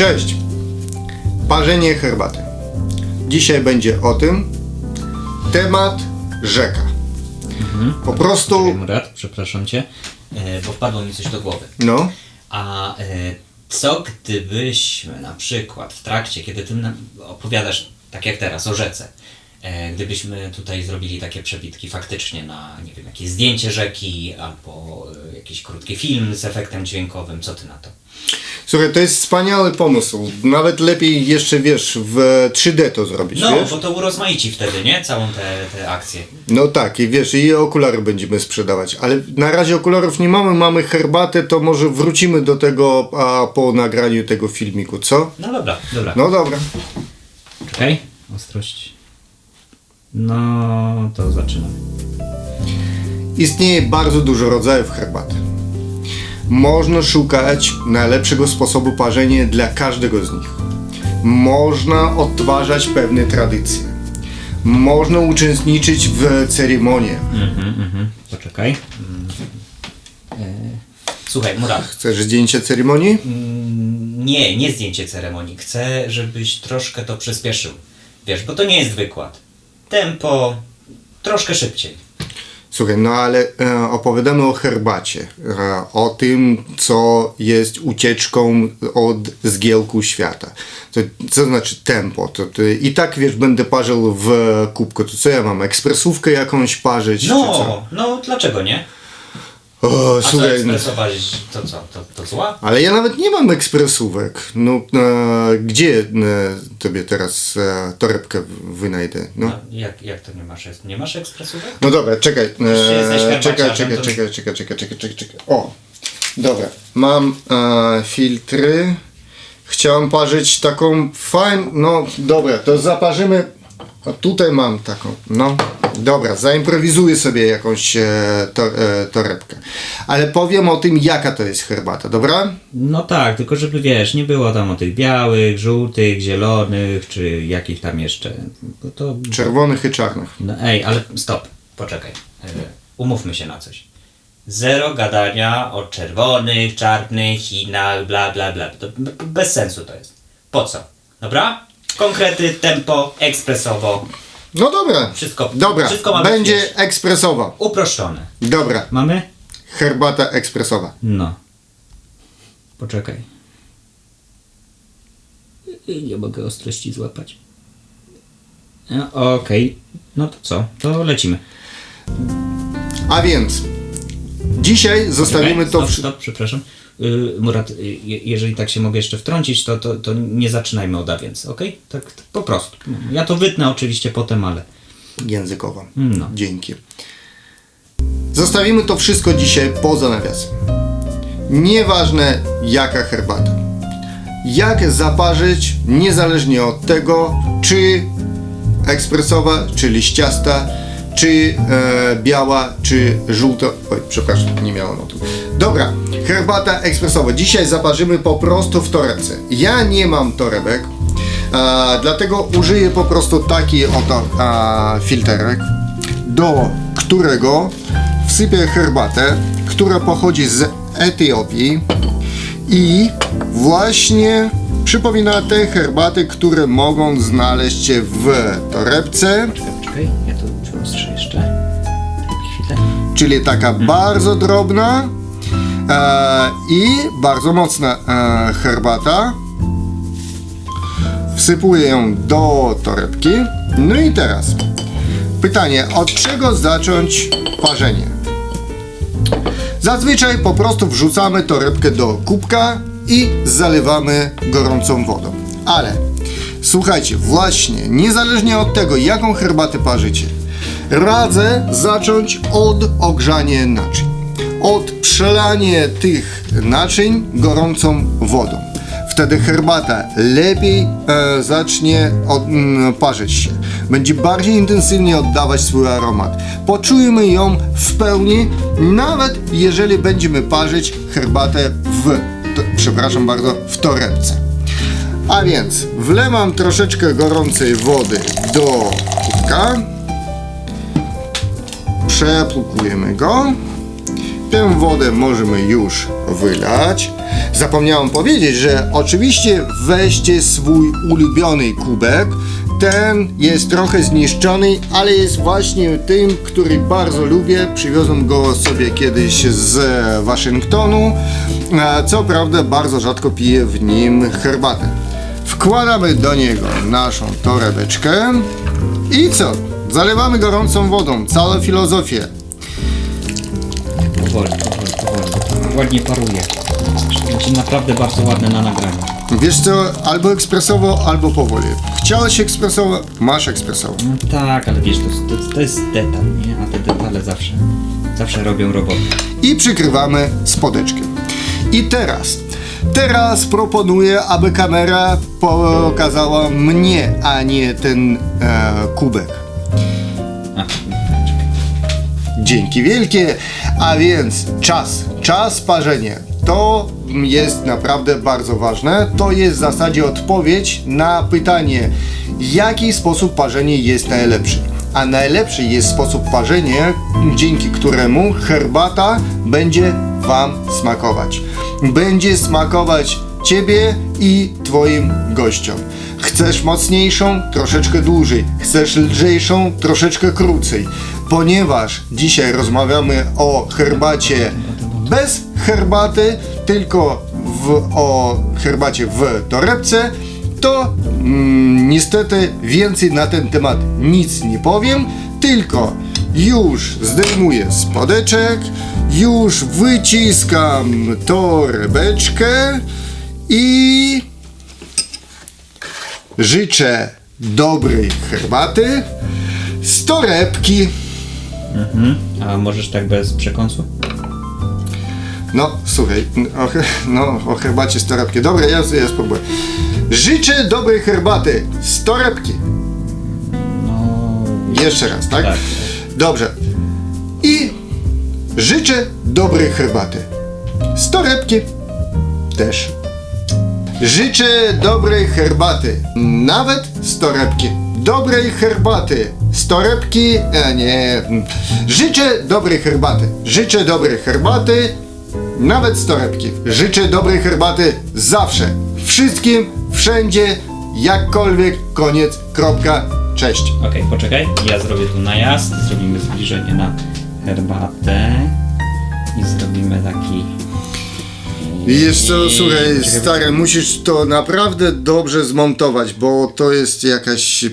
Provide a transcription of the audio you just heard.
Cześć! Parzenie herbaty. Dzisiaj będzie o tym temat rzeka. Po prostu, Murat, przepraszam cię, e, bo wpadło mi coś do głowy. no, A e, co gdybyśmy na przykład w trakcie, kiedy ty nam opowiadasz, tak jak teraz, o rzece, e, gdybyśmy tutaj zrobili takie przebitki faktycznie na, nie wiem, jakieś zdjęcie rzeki albo e, jakiś krótki film z efektem dźwiękowym, co ty na to? Słuchaj, to jest wspaniały pomysł. Nawet lepiej jeszcze, wiesz, w 3D to zrobić, No, wiesz? bo to urozmaici wtedy, nie? Całą tę te, te akcję. No tak, i wiesz, i okulary będziemy sprzedawać, ale na razie okularów nie mamy, mamy herbatę, to może wrócimy do tego a, po nagraniu tego filmiku, co? No dobra, dobra. No dobra. Czekaj, ostrość. No, to zaczynamy. Istnieje bardzo dużo rodzajów herbaty. Można szukać najlepszego sposobu parzenia dla każdego z nich. Można odtwarzać pewne tradycje. Można uczestniczyć w ceremonii. Mhm, mhm. Poczekaj. E, Słuchaj, Murat. Chcesz zdjęcie ceremonii? mm, Nie, nie zdjęcie ceremonii. Chcę, żebyś troszkę to przyspieszył. Wiesz, bo to nie jest wykład. Tempo troszkę szybciej. Słuchaj, no ale e, opowiadamy o herbacie, e, o tym, co jest ucieczką od zgiełku świata. To, co znaczy tempo? To, to, I tak, wiesz, będę parzył w kubku, to co ja mam, ekspresówkę jakąś parzyć? No, no dlaczego nie? O, A co słuchaj, no, to co, to, to zła? ale ja nawet nie mam ekspresówek. No, e, gdzie e, tobie teraz e, torebkę wynajdę? No. Jak, jak to nie masz? Nie masz ekspresówek? No dobra, czekaj. jesteś E, czekaj, herbaciarzem, czekaj, to- czekaj, czekaj, czekaj, czekaj, czekaj, czekaj. O, dobra. Mam e, filtry. Chciałem parzyć taką fajną. No dobra, to zaparzymy. A tutaj mam taką. No dobra, zaimprowizuję sobie jakąś e, to, e, torebkę. Ale powiem o tym, jaka to jest herbata, dobra? No tak, tylko żeby wiesz, nie było tam o tych białych, żółtych, zielonych, czy jakich tam jeszcze. To. Czerwonych i czarnych. No ej, ale stop, poczekaj. E, Umówmy się na coś. Zero gadania o czerwonych, czarnych, Chinach, bla bla bla. To bez sensu to jest. Po co? Dobra? Konkrety, tempo, ekspresowo, No dobra. Wszystko- Dobra, wszystko ma być, będzie wiesz. ekspresowa. uproszczone. Dobra, Mamy? herbata ekspresowa. No. Poczekaj. Nie mogę ostrości złapać. No, Okej, no to co? To lecimy. A więc dzisiaj zostawimy to. Stop, stop, przepraszam. Yy, Murat, y, je- jeżeli tak się mogę jeszcze wtrącić, to, to, to nie zaczynajmy od a więc, okej? Tak, tak po prostu. Ja to wytnę oczywiście potem, ale... językowa. No. Dzięki. Zostawimy to wszystko dzisiaj poza nawiasem. Nieważne jaka herbata. Jak zaparzyć, niezależnie od tego, czy ekspresowa, czy liściasta, czy e, biała, czy żółta. Oj, przepraszam, nie miałem tym. Dobra, herbata ekspresowa. Dzisiaj zaparzymy po prostu w torebce. Ja nie mam torebek, e, dlatego użyję po prostu taki oto e, filterek, do którego wsypię herbatę, która pochodzi z Etiopii i właśnie przypomina te herbaty, które mogą znaleźć się w torebce, Czekaj, czekaj, ja to jeszcze. Chwilę. czyli taka bardzo drobna e, i bardzo mocna e, herbata. Wsypuję ją do torebki. No i teraz pytanie, od czego zacząć parzenie? Zazwyczaj po prostu wrzucamy torebkę do kubka i zalewamy gorącą wodą. Ale słuchajcie, właśnie, niezależnie od tego, jaką herbatę parzycie, radzę zacząć od ogrzania naczyń. Od przelania tych naczyń gorącą wodą. Wtedy herbata lepiej e, zacznie od, mm, parzyć się. Będzie bardziej intensywnie oddawać swój aromat. Poczujemy ją w pełni, nawet jeżeli będziemy parzyć herbatę w, to, przepraszam bardzo, w torebce. A więc wlewam troszeczkę gorącej wody do kubka. Przepłukujemy go. Tę wodę możemy już wylać. Zapomniałem powiedzieć, że oczywiście weźcie swój ulubiony kubek. Ten jest trochę zniszczony, ale jest właśnie tym, który bardzo lubię. Przywiozłem go sobie kiedyś z Waszyngtonu. Co prawda bardzo rzadko piję w nim herbatę. Wkładamy do niego naszą torebeczkę i co? Zalewamy gorącą wodą. Całą filozofię. Powoli, powoli, powoli. Ładnie paruje. Będzie naprawdę bardzo ładne na nagraniu. Wiesz co, albo ekspresowo, albo powoli. Chciałeś ekspresowo, masz ekspresowo. No tak, ale wiesz, to, jest- to, to jest detal, nie? A te detale zawsze, zawsze robią robotę. I przykrywamy spodeczkę. I teraz, teraz proponuję, aby kamera pokazała mnie, a nie ten e, kubek. Dzięki wielkie. A więc czas, czas parzenia. To jest naprawdę bardzo ważne. To jest w zasadzie odpowiedź na pytanie, jaki sposób parzenia jest najlepszy. A najlepszy jest sposób parzenia, dzięki któremu herbata będzie Wam smakować. Będzie smakować Ciebie i Twoim gościom. Chcesz mocniejszą? Troszeczkę dłużej. Chcesz lżejszą? Troszeczkę krócej. Ponieważ dzisiaj rozmawiamy o herbacie bez herbaty, tylko w, o herbacie w torebce, to mm, niestety więcej na ten temat nic nie powiem, tylko już zdejmuję spodeczek, już wyciskam torebeczkę i życzę dobrej herbaty z torebki. A możesz tak bez przekąsu? No, słuchaj, o, no, o herbacie z torebki. Dobra, ja, ja spróbuję. Życzę dobrej herbaty z torebki. No... Jeszcze raz, tak? Tak. Dobrze. I życzę dobrej herbaty z torebki. Też. Życzę dobrej herbaty, nawet z torebki. Dobrej herbaty z torebki, a nie. Życzę dobrej herbaty. Życzę dobrej herbaty, nawet z torebki. Życzę dobrej herbaty zawsze. Wszystkim, wszędzie, jakkolwiek, koniec, kropka, cześć. Okej, poczekaj, ja zrobię tu najazd, zrobimy zbliżenie na herbatę i zrobimy taki... Jeszcze, słuchaj, stary, musisz to naprawdę dobrze zmontować, bo to jest jakaś